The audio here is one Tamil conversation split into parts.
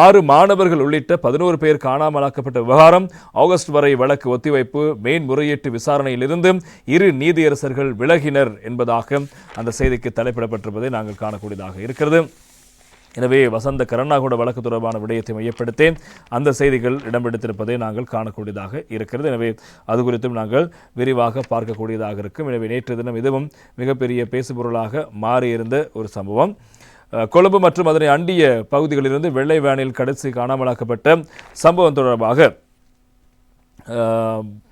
ஆறு மாணவர்கள் உள்ளிட்ட பதினோரு பேர் காணாமலாக்கப்பட்ட விவகாரம் ஆகஸ்ட் வரை வழக்கு ஒத்திவைப்பு மேன்முறையீட்டு விசாரணையிலிருந்து இரு நீதியரசர்கள் விலகினர் என்பதாக அந்த செய்திக்கு தலைப்பிடப்பட்டிருப்பதை நாங்கள் காணக்கூடியதாக இருக்கிறது. எனவே வசந்த கருணாகூட வழக்கு தொடர்பான விடயத்தை மையப்படுத்தி அந்த செய்திகள் இடம்பெடுத்திருப்பதை நாங்கள் காணக்கூடியதாக இருக்கிறது. எனவே அது குறித்தும் நாங்கள் விரிவாக பார்க்கக்கூடியதாக இருக்கும். எனவே நேற்று தினம் இதுவும் மிகப்பெரிய பேசுபொருளாக மாறியிருந்த ஒரு சம்பவம். கொழும்பு மற்றும் அதனை அண்டிய பகுதிகளிலிருந்து வெள்ளை வேனில் கடைசி காணாமலாக்கப்பட்ட சம்பவம் தொடர்பாக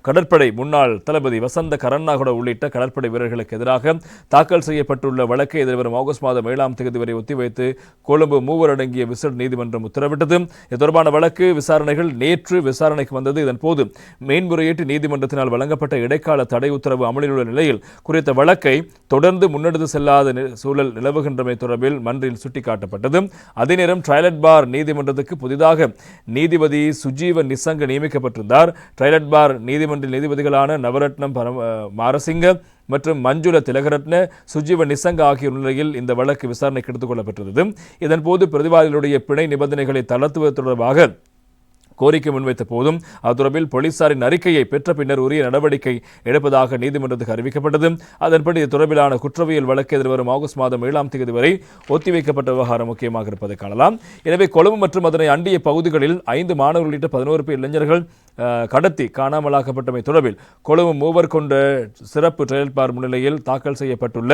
கடற்படை முன்னாள் தளபதி வசந்த கரண்ணாகுட உள்ளிட்ட கடற்படை வீரர்களுக்கு எதிராக தாக்கல் செய்யப்பட்டுள்ள வழக்கை எதிர்வரும் ஆகஸ்ட் மாதம் ஏழாம் தேதி வரை ஒத்திவைத்து கொழும்பு மூவர் அடங்கிய விசேட நீதிமன்றம் உத்தரவிட்டது. இது தொடர்பான வழக்கு விசாரணைகள் நேற்று விசாரணைக்கு வந்தது. இதன் போது மேன்முறையீட்டு நீதிமன்றத்தினால் வழங்கப்பட்ட இடைக்கால தடை உத்தரவு அமலில் உள்ள நிலையில் குறித்த வழக்கை தொடர்ந்து முன்னெடுத்து செல்லாத சூழல் நிலவுகின்றமை தொடர்பில் மன்றில் சுட்டிக்காட்டப்பட்டது. அதே நேரம் ட்ரைலட் பார் நீதிமன்றத்துக்கு புதிதாக நீதிபதி சுஜீவ நிசங்க நியமிக்கப்பட்டிருந்தார். ட்ரைலட் பார் நீதிமன்ற நீதிபதிகளான நவரத்னம் பரம மாரசிங்க மற்றும் மஞ்சுள திலகரத்ன சுஜீவ நிசங்க ஆகிய நிலையில் இந்த வழக்கு விசாரணைக்கு எடுத்துக் கொள்ளப்பட்டிருந்தது. இதன்போது பிரதிவாதிகளுடைய பிணை நிபந்தனைகளை தளர்த்துவது தொடர்பாக கோரிக்கை முன்வைத்த போதும் அது தொடர்பில் போலீசாரின் அறிக்கையை பெற்ற பின்னர் உரிய நடவடிக்கை எடுப்பதாக நீதிமன்றத்துக்கு அறிவிக்கப்பட்டது. அதன்படி இது தொடர்பிலான குற்றவியல் வழக்கு எதிர்வரும் ஆகஸ்ட் மாதம் ஏழாம் தேதி வரை ஒத்திவைக்கப்பட்ட விவகாரம் முக்கியமாக இருப்பதை காணலாம். எனவே கொழும்பு மற்றும் அதனை அண்டிய பகுதிகளில் ஐந்து மாணவர்கள் உள்ளிட்ட பதினோரு பேர் இளைஞர்கள் கடத்தி காணாமலாக்கப்பட்டமை தொடர்பில் கொழும்பு மூவர் கொண்ட சிறப்பு ட்ரையல் பார் முன்னிலையில் தாக்கல் செய்யப்பட்டுள்ள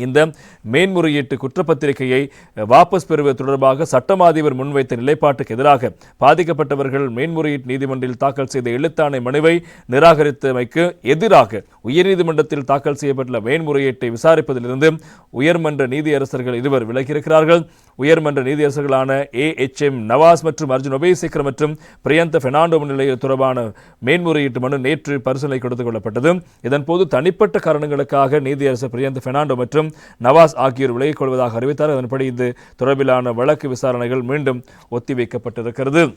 இந்த மேன்முறையீட்டு குற்றப்பத்திரிகையை வாபஸ் பெறுவது தொடர்பாக சட்டம் அதிபர் முன்வைத்த நிலைப்பாட்டுக்கு எதிராக பாதிக்கப்பட்டவர்கள் மேன்முறையீட்டு நீதிமன்றில் தாக்கல் செய்த எழுத்தாணை மனுவை நிராகரித்தமைக்கு எதிராக உயர்நீதிமன்றத்தில் தாக்கல் செய்யப்பட்டுள்ள மேன்முறையீட்டை விசாரிப்பதிலிருந்து உயர்மன்ற நீதியரசர்கள் இருவர் விலகியிருக்கிறார்கள். உயர்மன்ற நீதியரசர்களான ஏ எச் எம் நவாஸ் மற்றும் அர்ஜுன் ஒபேசேகர் மற்றும் பிரியந்த பெர்னாண்டோ நிலையில் தொடர்பான மேன்முறையீட்டு மனு நேற்று பரிசீலனை கொடுத்துக் கொள்ளப்பட்டது. இதன்போது தனிப்பட்ட காரணங்களுக்காக நீதியரசர் பிரியந்த பெர்னாண்டோ மற்றும் நவாஸ் ஆகியோர் விலகிக் கொள்வதாக அறிவித்தார். அதன்படி இது தொடர்பிலான வழக்கு விசாரணைகள் மீண்டும் ஒத்திவைக்கப்பட்டிருக்கிறது.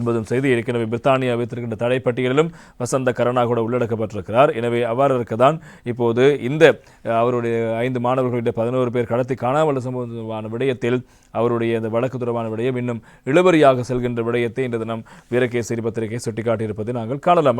என்பதும் செய்தி. ஏற்கனவே பிரித்தானியா வைத்திருக்கின்ற தடைப்பட்டியலிலும் வசந்த கருணா கூட உள்ளடக்கப்பட்டிருக்கிறார். எனவே அவ்வாறு இருக்கதான் இப்போது இந்த அவருடைய ஐந்து மாணவர்களுடைய பதினோரு பேர் கடத்தி காணாமல் சம்பந்தமான விடயத்தில் அவருடைய அந்த வழக்கு தொடர்பான விடயம் இன்னும் இழுபறியாக செல்கின்ற விடயத்தை இன்று தினம் வீரகேசரி பத்திரிகை சுட்டிக்காட்டியிருப்பதை நாங்கள் காணலாம்.